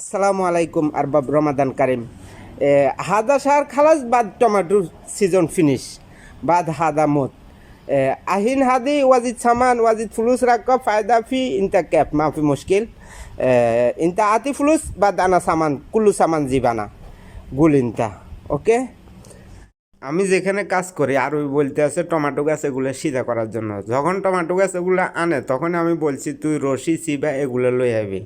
আসসালামু আলাইকুম আরবাব রমাদান কারিম। হাদা সার খালাস বাদ টমাটোর সিজন ফিনিশ বাদ হাদা মত। আহিন হাদি, ওয়াজিদ সামান, ওয়াজিদ ফুলুস রাক্কা, ফায়দা ফি, ইনতা ক্যাপ, মাফি মুশকিল। ইনতা আতি ফুলুস বাদ আনা সামান, কুল্লু সামান জিবানা, গুল ইনতা, ওকে? আমি যেখানে কাজ করি, আর ওই বলতে আছে টমাটো গাছ এগুলো সিধা করার জন্য। যখন টমাটো গাছ এগুলো আনে, তখন আমি বলছি, তুই রশি সিবা এগুলো লই আবি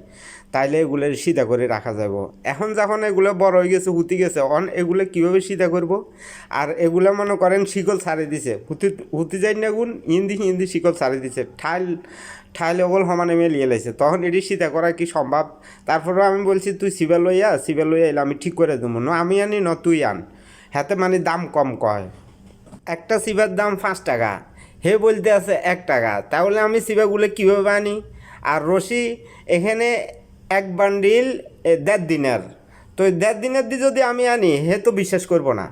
তাইলে এগুলো সিধা করে রাখা যাব এখন যখন এগুলো বড় হয়ে গেছে, হুতি গেছে, অন এগুলো কীভাবে সিধা করব? আর এগুলো মনে করেন শিকল ছাড়ি দিছে। হুতি হুতি যাই না গুণ হিন্দি হিন্দি শিকল ছাড়ি দিছে। ঠাইল ঠাইল ওগুলো সমানে মেলিয়ে লাইছে। তখন এটি সিধা করা কি সম্ভব? তারপরেও আমি বলছি, তুই সিবা লইয়া সিবা লইয়া এলে আমি ঠিক করে দেবো। ন, আমি আনি, ন তুই আন। হাতে মানে দাম কম কয় একটা সিবার দাম পাঁচ টাকা হে বলতে আছে এক টাকা তাহলে আমি সিবাগুলো কীভাবে আনি আর রশি এখানে এক বান্ডিল এ, দেড় দিনের তো এই দেড় দিনের দিয়ে যদি আমি আনি হে তো বিশ্বাস করবো না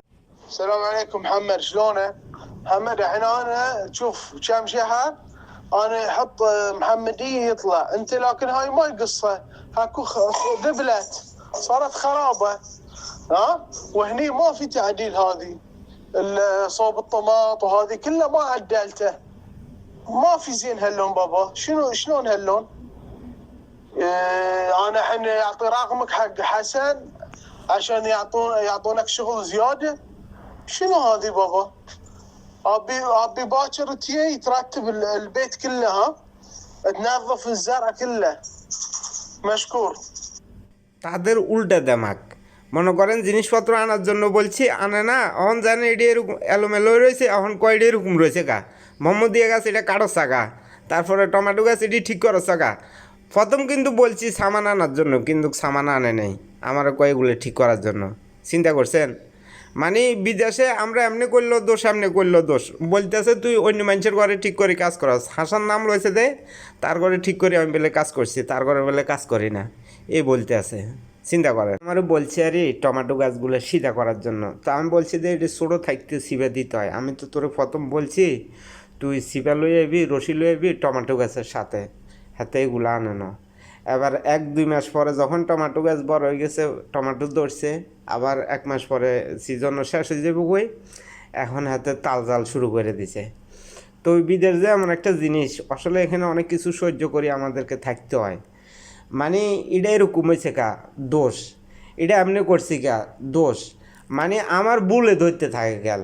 السلام عليكم محمد شلونه؟ محمد الحين انا شوف كم شهر انا احط محمديه يطلع انت لكن هاي ما قصه هاكو خ- خ- ذبلت صارت خرابه ها وهني ما في تعديل هذه ال- صوب الطماط وهذه كلها ما عدلته ما في زين هاللون بابا شنو شلون هاللون؟ إيه، انا الحين اعطي رقمك حق حسن عشان يعطون يعطونك شغل زياده شنو هذه بابا؟ ابي ابي باكر تجي ترتب ال- البيت كله ها تنظف الزرع كله مشكور তাদের উল্টা দেমাক মনে করেন জিনিসপত্র আনার জন্য বলছি, আনে না এখন জানে এটি এরকম এলোমেলো রয়েছে এখন কয়টি এরকম রয়েছে গা। মোহাম্মদিয়া গাছ, এটা কারও চাকা। তারপরে টমেটো গাছ, এটি ঠিক করো চাকা। প্রথম কিন্তু বলছি সামান আনার জন্য, কিন্তু সামান আনে নেই। আমার কয়েকগুলো ঠিক করার জন্য। চিন্তা করছেন? মানে বিদেশে আমরা এমনি করল দোষ, এমনি করল দোষ। বলতেছে, তুই অন্য মানুষের ঘরে ঠিক করে কাজ করাস। হাসান নাম রয়েছে দে, তার ঘরে ঠিক করে আমি বলে কাজ করছি, তার ঘরে বেলে কাজ করি না। এই বলতে আছে। চিন্তা করে। আমার বলছি, আরে, টমেটো গাছগুলো সিধা করার জন্য। তো আমি বলছি যে এটা ছোটো থাকতে সিবে দিতে হয়। আমি তো তোরে প্রথম বলছি, তুই সিবা লই আবি রশি লই আবি টমেটো গাছের সাথে। হাতে এগুলো আনে না এবার এক, দুই মাস পরে যখন টমেটো গাছ বড় হয়ে গেছে, টমেটো ধরছে, আবার এক মাস পরে সিজনও শেষ হয়ে যাবে কই, এখন হাতে তাল জাল শুরু করে দিছে। তো বিদেশ যে এমন একটা জিনিস, আসলে এখানে অনেক কিছু সহ্য করে আমাদেরকে থাকতে হয়। মানে এটা এরকম হয়েছে কা দোষ। এটা এমনি করছি কা দোষ। মানে আমার বুলে ধরতে থাকে গেল।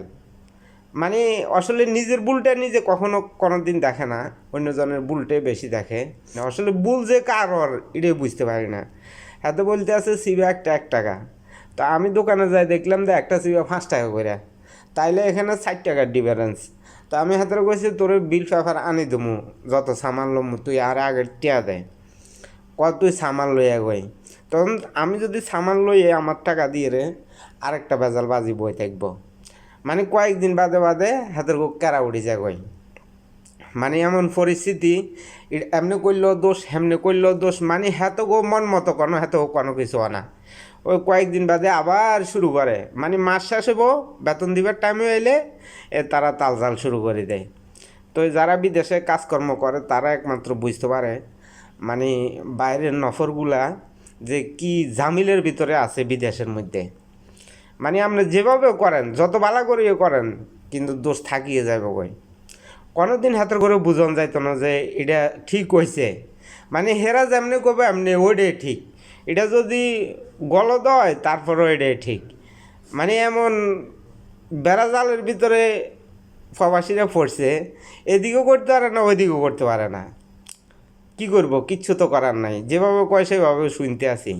মানে আসলে নিজের ভুলটা নিজে কখনো কোনো দিন দেখে না, অন্যজনের ভুলটাই বেশি দেখে। আসলে ভুল যে কার ওর এটাই বুঝতে পারি না। এত বলতে আছে সিবা একটা এক টাকা তা আমি দোকানে যাই দেখলাম যে একটা সিবা পাঁচ টাকা করে। তাইলে এখানে ষাট টাকার ডিফারেন্স তো আমি হাতের কইছি তোর বিল পেপার আনি দমু যত সামান লমু, তুই আর আগের টিয়া দেয় কত তুই সামান লইয়া গই তখন আমি যদি সামান লইয়ে আমার টাকা দিয়ে রে, আরেকটা বেজাল বাজি বই থাকব। মানে কয়েকদিন বাদে বাদে হাতের গো কেরা উঠে যায় গই মানে এমন পরিস্থিতি এমনি করল দোষ, হেমনি করল দোষ মানে হেত গো মন মতো কোনো, হেত কোনো কিছু হয় না। ওই কয়েকদিন বাদে আবার শুরু করে। মানে মাস শেষ হব বেতন দিবার টাইমে এলে এ তারা তালজাল শুরু করে দেয়। তো যারা বিদেশে কাজকর্ম করে, তারা একমাত্র বুঝতে পারে মানে বাইরের নফরগুলা যে কি জামিলের ভিতরে আছে বিদেশের মধ্যে। মানে আপনি যেভাবে করেন, যত ভালো করিয়ে করেন, কিন্তু দোষ থাকিয়ে যাবে কই? কোনোদিন হাতের করে বুঝন যাইতো না যে এটা ঠিক হয়েছে মানে হেরা যেমনি কবে এমনি ওইটাই ঠিক। এটা যদি গলদ হয়, তারপরও এটাই ঠিক। মানে এমন বেড়া জালের ভিতরে প্রবাসীরা পড়ছে, এদিকেও করতে পারে না, ওইদিকেও করতে পারে না। কি করব? কিচ্ছু তো করার নাই। যেভাবে কয় সেভাবে শুনতে আসি।